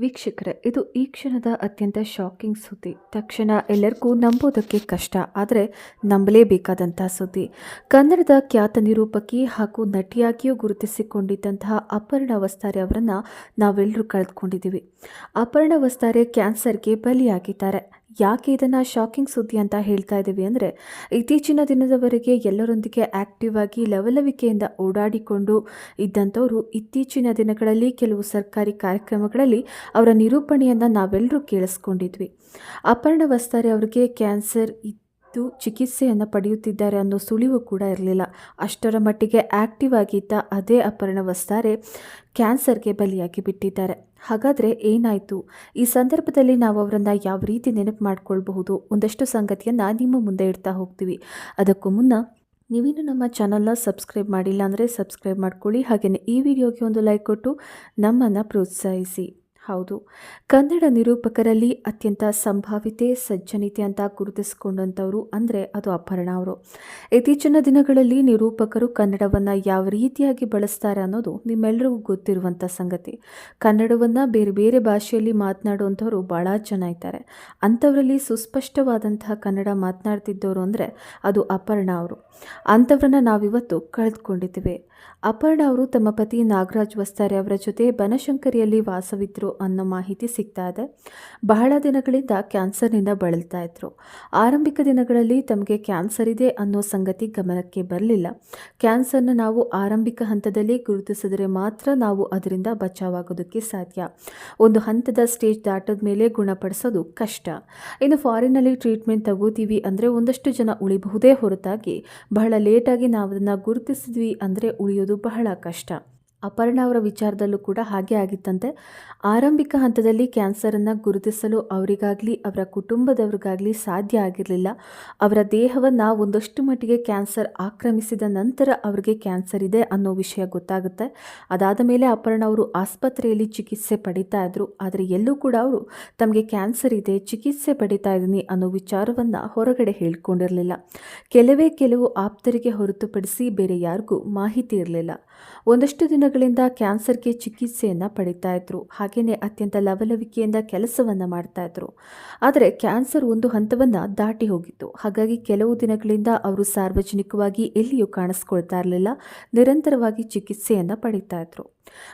ವೀಕ್ಷಕರೇ, ಇದು ಈ ಕ್ಷಣದ ಅತ್ಯಂತ ಶಾಕಿಂಗ್ ಸುದ್ದಿ. ತಕ್ಷಣ ಎಲ್ಲರಿಗೂ ನಂಬೋದಕ್ಕೆ ಕಷ್ಟ, ಆದರೆ ನಂಬಲೇಬೇಕಾದಂಥ ಸುದ್ದಿ. ಕನ್ನಡದ ಖ್ಯಾತ ನಿರೂಪಕಿ ಹಾಗೂ ನಟಿಯಾಗಿಯೂ ಗುರುತಿಸಿಕೊಂಡಿದ್ದಂತಹ ಅಪರ್ಣ ವಸ್ತಾರೆ ಅವರನ್ನು ನಾವೆಲ್ಲರೂ ಕಳೆದುಕೊಂಡಿದ್ದೀವಿ. ಅಪರ್ಣ ವಸ್ತಾರೆ ಕ್ಯಾನ್ಸರ್ಗೆ ಬಲಿಯಾಗಿದ್ದಾರೆ. ಯಾಕೆ ಇದನ್ನು ಶಾಕಿಂಗ್ ಸುದ್ದಿ ಅಂತ ಹೇಳ್ತಾ ಇದ್ದೀವಿ ಅಂದರೆ, ಇತ್ತೀಚಿನ ದಿನದವರೆಗೆ ಎಲ್ಲರೊಂದಿಗೆ ಆ್ಯಕ್ಟಿವ್ ಆಗಿ ಲವಲವಿಕೆಯಿಂದ ಓಡಾಡಿಕೊಂಡು ಇದ್ದಂಥವರು ಇತ್ತೀಚಿನ ದಿನಗಳಲ್ಲಿ ಕೆಲವು ಸರ್ಕಾರಿ ಕಾರ್ಯಕ್ರಮಗಳಲ್ಲಿ ಅವರ ನಿರೂಪಣೆಯನ್ನು ನಾವೆಲ್ಲರೂ ಕೇಳಿಸ್ಕೊಂಡಿದ್ವಿ. ಅಪರ್ಣ ವಸ್ತಾರೆ ಅವರಿಗೆ ಕ್ಯಾನ್ಸರ್ ಇದ್ದು ಚಿಕಿತ್ಸೆಯನ್ನು ಪಡೆಯುತ್ತಿದ್ದಾರೆ ಅನ್ನೋ ಸುಳಿವು ಕೂಡ ಇರಲಿಲ್ಲ. ಅಷ್ಟರ ಮಟ್ಟಿಗೆ ಆ್ಯಕ್ಟಿವ್ ಆಗಿದ್ದ ಅದೇ ಅಪರ್ಣ ವಸ್ತಾರೆ ಕ್ಯಾನ್ಸರ್ಗೆ ಬಲಿಯಾಗಿ ಬಿಟ್ಟಿದ್ದಾರೆ. ಹಾಗಾದರೆ ಏನಾಯಿತು? ಈ ಸಂದರ್ಭದಲ್ಲಿ ನಾವು ಅವರನ್ನು ಯಾವ ರೀತಿ ನೆನಪು ಮಾಡ್ಕೊಳ್ಬಹುದು? ಒಂದಷ್ಟು ಸಂಗತಿಯನ್ನು ನಿಮ್ಮ ಮುಂದೆ ಇಡ್ತಾ ಹೋಗ್ತೀವಿ. ಅದಕ್ಕೂ ಮುನ್ನ ನೀವೇನು ನಮ್ಮ ಚಾನಲ್ನ ಸಬ್ಸ್ಕ್ರೈಬ್ ಮಾಡಿಲ್ಲ ಅಂದರೆ ಸಬ್ಸ್ಕ್ರೈಬ್ ಮಾಡ್ಕೊಳ್ಳಿ. ಹಾಗೆಯೇ ಈ ವಿಡಿಯೋಗೆ ಒಂದು ಲೈಕ್ ಕೊಟ್ಟು ನಮ್ಮನ್ನು ಪ್ರೋತ್ಸಾಹಿಸಿ. ಹೌದು. ಕನ್ನಡ ನಿರೂಪಕರಲ್ಲಿ ಅತ್ಯಂತ ಸಂಭಾವಿತೆ ಸಜ್ಜನಿತೆ ಅಂತ ಗುರುತಿಸಿಕೊಂಡಂಥವ್ರು ಅಂದರೆ ಅದು ಅಪರ್ಣ ಅವರು. ಇತ್ತೀಚಿನ ದಿನಗಳಲ್ಲಿ ನಿರೂಪಕರು ಕನ್ನಡವನ್ನು ಯಾವ ರೀತಿಯಾಗಿ ಬಳಸ್ತಾರೆ ಅನ್ನೋದು ನಿಮ್ಮೆಲ್ಲರಿಗೂ ಗೊತ್ತಿರುವಂಥ ಸಂಗತಿ. ಕನ್ನಡವನ್ನು ಬೇರೆ ಬೇರೆ ಭಾಷೆಯಲ್ಲಿ ಮಾತನಾಡುವಂಥವರು ಭಾಳ ಜನ ಇದ್ದಾರೆ. ಅಂಥವರಲ್ಲಿ ಸುಸ್ಪಷ್ಟವಾದಂತಹ ಕನ್ನಡ ಮಾತನಾಡ್ತಿದ್ದವರು ಅಂದರೆ ಅದು ಅಪರ್ಣ ಅವರು. ಅಂಥವ್ರನ್ನ ನಾವಿವತ್ತು ಕಳೆದುಕೊಂಡಿದ್ದೇವೆ. ಅಪರ್ಣ ಅವರು ತಮ್ಮ ಪತಿ ನಾಗರಾಜ್ ವಸ್ತಾರೆ ಅವರ ಜೊತೆ ಬನಶಂಕರಿಯಲ್ಲಿ ವಾಸವಿದ್ರು. ಅನ್ನೋ ಮಾಹಿತಿ ಸಿಗ್ತಾ ಇದೆ. ಬಹಳ ದಿನಗಳಿಂದ ಕ್ಯಾನ್ಸರ್ನಿಂದ ಬಳಲ್ತಾ ಇದ್ರು. ಆರಂಭಿಕ ದಿನಗಳಲ್ಲಿ ತಮಗೆ ಕ್ಯಾನ್ಸರ್ ಇದೆ ಅನ್ನೋ ಸಂಗತಿ ಗಮನಕ್ಕೆ ಬರಲಿಲ್ಲ. ಕ್ಯಾನ್ಸರ್ನ ನಾವು ಆರಂಭಿಕ ಹಂತದಲ್ಲಿ ಗುರುತಿಸಿದರೆ ಮಾತ್ರ ನಾವು ಅದರಿಂದ ಬಚಾವಾಗೋದಕ್ಕೆ ಸಾಧ್ಯ. ಒಂದು ಹಂತದ ಸ್ಟೇಜ್ ದಾಟದ ಮೇಲೆ ಗುಣಪಡಿಸೋದು ಕಷ್ಟ. ಇನ್ನು ಫಾರಿನಲ್ಲಿ ಟ್ರೀಟ್ಮೆಂಟ್ ತಗೋತೀವಿ ಅಂದರೆ ಒಂದಷ್ಟು ಜನ ಉಳಿಬಹುದೇ ಹೊರತಾಗಿ ಬಹಳ ಲೇಟಾಗಿ ನಾವು ಅದನ್ನು ಗುರುತಿಸಿದ್ವಿ ಅಂದರೆ ಉಳಿಯೋದು ಬಹಳ ಕಷ್ಟ. ಅಪರ್ಣ ಅವರ ವಿಚಾರದಲ್ಲೂ ಕೂಡ ಹಾಗೆ ಆಗಿತ್ತಂತೆ. ಆರಂಭಿಕ ಹಂತದಲ್ಲಿ ಕ್ಯಾನ್ಸರನ್ನು ಗುರುತಿಸಲು ಅವರಿಗಾಗಲಿ, ಅವರ ಕುಟುಂಬದವರಿಗಾಗಲಿ ಸಾಧ್ಯ ಆಗಿರಲಿಲ್ಲ. ಅವರ ದೇಹವನ್ನು ಒಂದಷ್ಟು ಮಟ್ಟಿಗೆ ಕ್ಯಾನ್ಸರ್ ಆಕ್ರಮಿಸಿದ ನಂತರ ಅವರಿಗೆ ಕ್ಯಾನ್ಸರ್ ಇದೆ ಅನ್ನೋ ವಿಷಯ ಗೊತ್ತಾಗುತ್ತೆ. ಅದಾದ ಮೇಲೆ ಅಪರ್ಣ ಅವರು ಆಸ್ಪತ್ರೆಯಲ್ಲಿ ಚಿಕಿತ್ಸೆ ಪಡಿತಾ ಇದ್ರು. ಆದರೆ ಎಲ್ಲೂ ಕೂಡ ಅವರು ತಮಗೆ ಕ್ಯಾನ್ಸರ್ ಇದೆ, ಚಿಕಿತ್ಸೆ ಪಡಿತಾ ಇದ್ದೀನಿ ಅನ್ನೋ ವಿಚಾರವನ್ನು ಹೊರಗಡೆ ಹೇಳ್ಕೊಂಡಿರಲಿಲ್ಲ. ಕೆಲವೇ ಕೆಲವು ಆಪ್ತರಿಗೆ ಹೊರತುಪಡಿಸಿ ಬೇರೆ ಯಾರಿಗೂ ಮಾಹಿತಿ ಇರಲಿಲ್ಲ. ಒಂದಷ್ಟು ದಿನಗಳಿಂದ ಕ್ಯಾನ್ಸರ್ಗೆ ಚಿಕಿತ್ಸೆಯನ್ನು ಪಡಿತಾ ಇದ್ರು. ಹಾಗೆಯೇ ಅತ್ಯಂತ ಲವಲವಿಕೆಯಿಂದ ಕೆಲಸವನ್ನು ಮಾಡ್ತಾ ಇದ್ರು. ಆದರೆ ಕ್ಯಾನ್ಸರ್ ಒಂದು ಹಂತವನ್ನು ದಾಟಿ ಹೋಗಿತ್ತು. ಹಾಗಾಗಿ ಕೆಲವು ದಿನಗಳಿಂದ ಅವರು ಸಾರ್ವಜನಿಕವಾಗಿ ಎಲ್ಲಿಯೂ ಕಾಣಿಸ್ಕೊಳ್ತಾ ಇರಲಿಲ್ಲ. ನಿರಂತರವಾಗಿ ಚಿಕಿತ್ಸೆಯನ್ನು ಪಡಿತಾ ಇದ್ರು.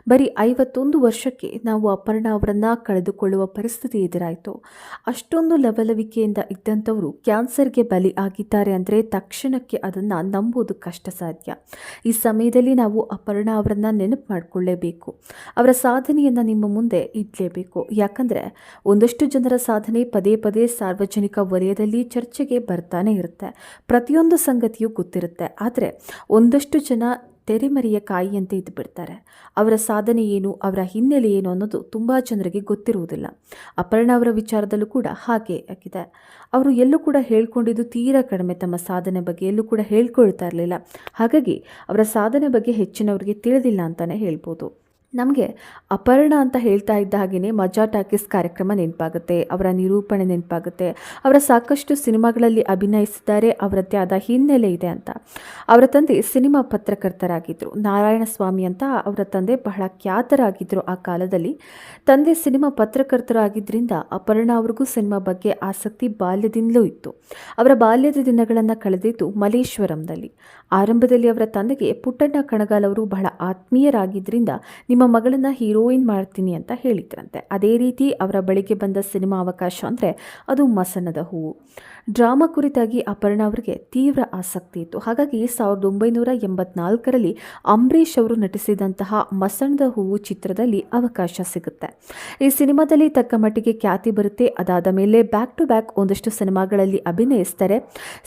ಬರೀ ಐವತ್ತೊಂದು ವರ್ಷಕ್ಕೆ ನಾವು ಅಪರ್ಣ ಅವರನ್ನು ಕಳೆದುಕೊಳ್ಳುವ ಪರಿಸ್ಥಿತಿ ಎದುರಾಯಿತು. ಅಷ್ಟೊಂದು ಲವಲವಿಕೆಯಿಂದ ಇದ್ದಂಥವರು ಕ್ಯಾನ್ಸರ್ಗೆ ಬಲಿ ಆಗಿದ್ದಾರೆ ಅಂದರೆ ತಕ್ಷಣಕ್ಕೆ ಅದನ್ನು ನಂಬುವುದು ಕಷ್ಟ ಸಾಧ್ಯ ಈ ಸಮಯದಲ್ಲಿ ನಾವು ಅಪರ್ಣ ಅವರನ್ನು ನೆನಪು ಮಾಡಿಕೊಳ್ಳೇಬೇಕು. ಅವರ ಸಾಧನೆಯನ್ನು ನಿಮ್ಮ ಮುಂದೆ ಇಡಲೇಬೇಕು. ಯಾಕಂದರೆ ಒಂದಷ್ಟು ಜನರ ಸಾಧನೆ ಪದೇ ಪದೇ ಸಾರ್ವಜನಿಕ ವಲಯದಲ್ಲಿ ಚರ್ಚೆಗೆ ಬರ್ತಾನೆ ಇರುತ್ತೆ. ಪ್ರತಿಯೊಂದು ಸಂಗತಿಯೂ ಗೊತ್ತಿರುತ್ತೆ. ಆದರೆ ಒಂದಷ್ಟು ಜನ ತೆರೆಮರೆಯ ಕಾಯಿಯಂತೆ ಇದ್ದು ಬಿಡ್ತಾರೆ. ಅವರ ಸಾಧನೆ ಏನು, ಅವರ ಹಿನ್ನೆಲೆ ಏನು ಅನ್ನೋದು ತುಂಬ ಜನರಿಗೆ ಗೊತ್ತಿರುವುದಿಲ್ಲ. ಅಪರ್ಣ ಅವರ ವಿಚಾರದಲ್ಲೂ ಕೂಡ ಹಾಗೆ ಆಗಿದೆ. ಅವರು ಎಲ್ಲೂ ಕೂಡ ಹೇಳ್ಕೊಂಡಿದ್ದು ತೀರಾ ಕಡಿಮೆ. ತಮ್ಮ ಸಾಧನೆ ಬಗ್ಗೆ ಎಲ್ಲೂ ಕೂಡ ಹೇಳ್ಕೊಳ್ತಾ ಇರಲಿಲ್ಲ. ಹಾಗಾಗಿ ಅವರ ಸಾಧನೆ ಬಗ್ಗೆ ಹೆಚ್ಚಿನವರಿಗೆ ತಿಳಿದಿಲ್ಲ ಅಂತಲೇ ಹೇಳ್ಬೋದು. ನಮಗೆ ಅಪರ್ಣ ಅಂತ ಹೇಳ್ತಾ ಇದ್ದ ಹಾಗೆಯೇ ಮಜಾ ಟಾಕೀಸ್ ಕಾರ್ಯಕ್ರಮ ನೆನಪಾಗುತ್ತೆ, ಅವರ ನಿರೂಪಣೆ ನೆನಪಾಗುತ್ತೆ, ಅವರ ಸಾಕಷ್ಟು ಸಿನಿಮಾಗಳಲ್ಲಿ ಅಭಿನಯಿಸಿದ್ದಾರೆ ಅವರದ್ದೇ ಆದ ಹಿನ್ನೆಲೆ ಇದೆ ಅಂತ. ಅವರ ತಂದೆ ಸಿನಿಮಾ ಪತ್ರಕರ್ತರಾಗಿದ್ದರು ನಾರಾಯಣ ಸ್ವಾಮಿ ಅಂತ ಅವರ ತಂದೆ ಬಹಳ ಖ್ಯಾತರಾಗಿದ್ದರು ಆ ಕಾಲದಲ್ಲಿ. ತಂದೆ ಸಿನಿಮಾ ಪತ್ರಕರ್ತರಾಗಿದ್ದರಿಂದ ಅಪರ್ಣ ಅವ್ರಿಗೂ ಸಿನಿಮಾ ಬಗ್ಗೆ ಆಸಕ್ತಿ ಬಾಲ್ಯದಿಂದಲೂ ಇತ್ತು. ಅವರ ಬಾಲ್ಯದ ದಿನಗಳನ್ನು ಕಳೆದಿದ್ದು ಮಲೇಶ್ವರಂನಲ್ಲಿ ಆರಂಭದಲ್ಲಿ ಅವರ ತಂದೆಗೆ ಪುಟ್ಟಣ್ಣ ಕಣಗಾಲ್ ಅವರು ಬಹಳ ಆತ್ಮೀಯರಾಗಿದ್ದರಿಂದ ನಿಮ್ಮ ಮಗಳನ್ನು ಹೀರೋಯಿನ್ ಮಾಡ್ತೀನಿ ಅಂತ ಹೇಳಿದ್ರಂತೆ. ಅದೇ ರೀತಿ ಅವರ ಬಳಿಗೆ ಬಂದ ಸಿನಿಮಾ ಅವಕಾಶ ಅಂದರೆ ಅದು ಮಸನದ ಹೂವು. ಡ್ರಾಮಾ ಕುರಿತಾಗಿ ಅಪರ್ಣ ಅವರಿಗೆ ತೀವ್ರ ಆಸಕ್ತಿ ಇತ್ತು. ಹಾಗಾಗಿ ಸಾವಿರದ ಒಂಬೈನೂರ ಎಂಬತ್ನಾಲ್ಕರಲ್ಲಿ ಅಂಬರೀಷ್ ಅವರು ನಟಿಸಿದಂತಹ ಮಸಣದ ಹೂವು ಚಿತ್ರದಲ್ಲಿ ಅವಕಾಶ ಸಿಗುತ್ತೆ. ಈ ಸಿನಿಮಾದಲ್ಲಿ ತಕ್ಕ ಮಟ್ಟಿಗೆ ಖ್ಯಾತಿ ಬರುತ್ತೆ. ಅದಾದ ಮೇಲೆ ಬ್ಯಾಕ್ ಟು ಬ್ಯಾಕ್ ಒಂದಷ್ಟು ಸಿನಿಮಾಗಳಲ್ಲಿ ಅಭಿನಯಿಸ್ತಾರೆ.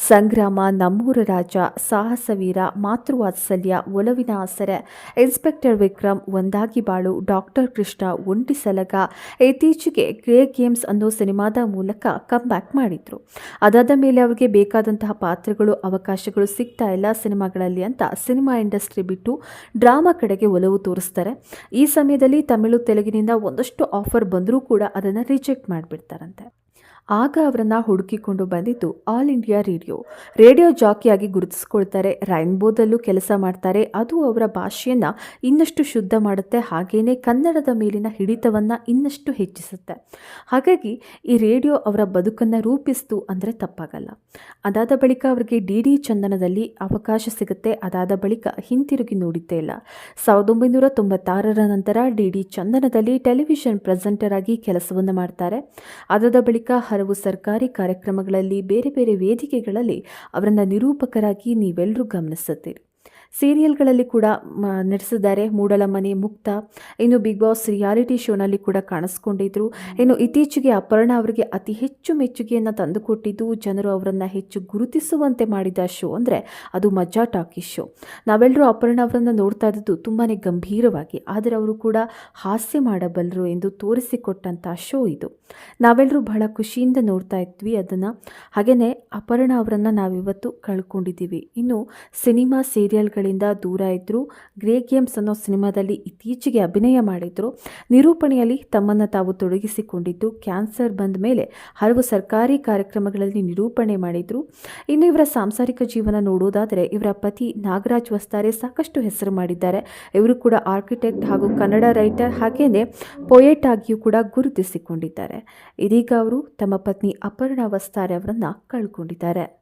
ಸಂಗ್ರಾಮ, ನಮ್ಮೂರ ರಾಜ, ಸಾಹಸವೀರ, ಮಾತೃವಾತ್ಸಲ್ಯ, ಒಲವಿನ ಆಸರೆ ಇನ್ಸ್ಪೆಕ್ಟರ್ ವಿಕ್ರಮ್ ಒಂದಾಗಿ ಬಾಳು ಡಾಕ್ಟರ್ ಕೃಷ್ಣ ಒಂಟಿ ಸಲಗ ಇತ್ತೀಚೆಗೆ ಗ್ರೇ ಗೇಮ್ಸ್ ಅನ್ನೋ ಸಿನಿಮಾದ ಮೂಲಕ ಕಮ್ ಬ್ಯಾಕ್ ಮಾಡಿದ್ರು. ಅದಾದ ಮೇಲೆ ಅವರಿಗೆ ಬೇಕಾದಂತಹ ಪಾತ್ರಗಳು, ಅವಕಾಶಗಳು ಸಿಗ್ತಾ ಇಲ್ಲ ಸಿನಿಮಾಗಳಲ್ಲಿ ಅಂತ ಸಿನಿಮಾ ಇಂಡಸ್ಟ್ರಿ ಬಿಟ್ಟು ಡ್ರಾಮಾ ಕಡೆಗೆ ಒಲವು ತೋರಿಸ್ತಾರೆ. ಈ ಸಮಯದಲ್ಲಿ ತಮಿಳು ತೆಲುಗಿನಿಂದ ಒಂದಷ್ಟು ಆಫರ್ ಬಂದರೂ ಕೂಡ ಅದನ್ನು ರಿಜೆಕ್ಟ್ ಮಾಡಿಬಿಡ್ತಾರಂತೆ. ಆಗ ಅವರನ್ನು ಹುಡುಕಿಕೊಂಡು ಬಂದಿದ್ದು ಆಲ್ ಇಂಡಿಯಾ ರೇಡಿಯೋ. ರೇಡಿಯೋ ಜಾಕಿಯಾಗಿ ಗುರುತಿಸ್ಕೊಳ್ತಾರೆ, ರೈನ್ಬೋದಲ್ಲೂ ಕೆಲಸ ಮಾಡ್ತಾರೆ, ಅದು ಅವರ ಭಾಷೆಯನ್ನು ಇನ್ನಷ್ಟು ಶುದ್ಧ ಮಾಡುತ್ತೆ ಹಾಗೆಯೇ ಕನ್ನಡದ ಮೇಲಿನ ಹಿಡಿತವನ್ನು ಇನ್ನಷ್ಟು ಹೆಚ್ಚಿಸುತ್ತೆ. ಹಾಗಾಗಿ ಈ ರೇಡಿಯೋ ಅವರ ಬದುಕನ್ನು ರೂಪಿಸ್ತು ಅಂದರೆ ತಪ್ಪಾಗಲ್ಲ. ಅದಾದ ಬಳಿಕ ಅವರಿಗೆ ಡಿ ಡಿ ಚಂದನದಲ್ಲಿ ಅವಕಾಶ ಸಿಗುತ್ತೆ, ಅದಾದ ಬಳಿಕ ಹಿಂತಿರುಗಿ ನೋಡಿದ್ದೇ ಇಲ್ಲ. ಸಾವಿರದ ಒಂಬೈನೂರ ತೊಂಬತ್ತಾರರ ನಂತರ ಡಿ ಡಿ ಚಂದನದಲ್ಲಿ ಟೆಲಿವಿಷನ್ ಪ್ರೆಸೆಂಟರ್ ಆಗಿ ಕೆಲಸವನ್ನು ಮಾಡ್ತಾರೆ. ಅದಾದ ಬಳಿಕ ಹಲವು ಸರ್ಕಾರಿ ಕಾರ್ಯಕ್ರಮಗಳಲ್ಲಿ ಬೇರೆ ಬೇರೆ ವೇದಿಕೆಗಳಲ್ಲಿ ಅವರನ್ನು ನಿರೂಪಕರಾಗಿ ನೀವೆಲ್ಲರೂ ಗಮನಿಸುತ್ತೀರಿ. ಸೀರಿಯಲ್ಗಳಲ್ಲಿ ಕೂಡ ನಡೆಸಿದ್ದಾರೆ ಮೂಡಲ ಮನೆ ಮುಕ್ತ. ಇನ್ನು ಬಿಗ್ ಬಾಸ್ ರಿಯಾಲಿಟಿ ಶೋನಲ್ಲಿ ಕೂಡ ಕಾಣಿಸ್ಕೊಂಡಿದ್ರು. ಇನ್ನು ಇತ್ತೀಚೆಗೆ ಅಪರ್ಣ ಅವರಿಗೆ ಅತಿ ಹೆಚ್ಚು ಮೆಚ್ಚುಗೆಯನ್ನು ತಂದುಕೊಟ್ಟಿದ್ದು ಜನರು ಅವರನ್ನು ಹೆಚ್ಚು ಗುರುತಿಸುವಂತೆ ಮಾಡಿದ ಶೋ ಅಂದರೆ ಅದು ಮಜಾ ಟಾಕಿ ಶೋ. ನಾವೆಲ್ಲರೂ ಅಪರ್ಣ ಅವರನ್ನು ನೋಡ್ತಾ ಇದ್ದದ್ದು ತುಂಬಾ ಗಂಭೀರವಾಗಿ. ಆದರೆ ಅವರು ಕೂಡ ಹಾಸ್ಯ ಮಾಡಬಲ್ಲರು ಎಂದು ತೋರಿಸಿಕೊಟ್ಟಂಥ ಶೋ ಇದು. ನಾವೆಲ್ಲರೂ ಬಹಳ ಖುಷಿಯಿಂದ ನೋಡ್ತಾ ಇದ್ವಿ ಅದನ್ನು. ಹಾಗೆಯೇ ಅಪರ್ಣ ಅವರನ್ನು ನಾವಿವತ್ತು ಕಳ್ಕೊಂಡಿದ್ದೀವಿ. ಇನ್ನು ಸಿನಿಮಾ ಸೀರಿಯಲ್ಗಳಿಂದ ದೂರ ಇದ್ದರು ಗ್ರೇ ಗೇಮ್ಸ್ ಅನ್ನೋ ಸಿನಿಮಾದಲ್ಲಿ ಇತ್ತೀಚೆಗೆ ಅಭಿನಯ ಮಾಡಿದ್ರು. ನಿರೂಪಣೆಯಲ್ಲಿ ತಮ್ಮನ್ನು ತಾವು ತೊಡಗಿಸಿಕೊಂಡಿದ್ದು. ಕ್ಯಾನ್ಸರ್ ಬಂದ ಮೇಲೆ ಹಲವು ಸರ್ಕಾರಿ ಕಾರ್ಯಕ್ರಮಗಳಲ್ಲಿ ನಿರೂಪಣೆ ಮಾಡಿದರು. ಇನ್ನು ಇವರ ಸಾಂಸಾರಿಕ ಜೀವನ ನೋಡುವುದಾದರೆ ಇವರ ಪತಿ ನಾಗರಾಜ್ ವಸ್ತಾರೆ ಸಾಕಷ್ಟು ಹೆಸರು ಮಾಡಿದ್ದಾರೆ. ಇವರು ಕೂಡ ಆರ್ಕಿಟೆಕ್ಟ್ ಹಾಗೂ ಕನ್ನಡ ರೈಟರ್ ಹಾಗೆಯೇ ಪೊಯೆಟ್ ಆಗಿಯೂ ಕೂಡ ಗುರುತಿಸಿಕೊಂಡಿದ್ದಾರೆ. ಇದೀಗ ಅವರು ತಮ್ಮ ಪತ್ನಿ ಅಪರ್ಣಾ ವಸ್ತಾರೆ ಅವರನ್ನು ಕಳ್ಕೊಂಡಿದ್ದಾರೆ.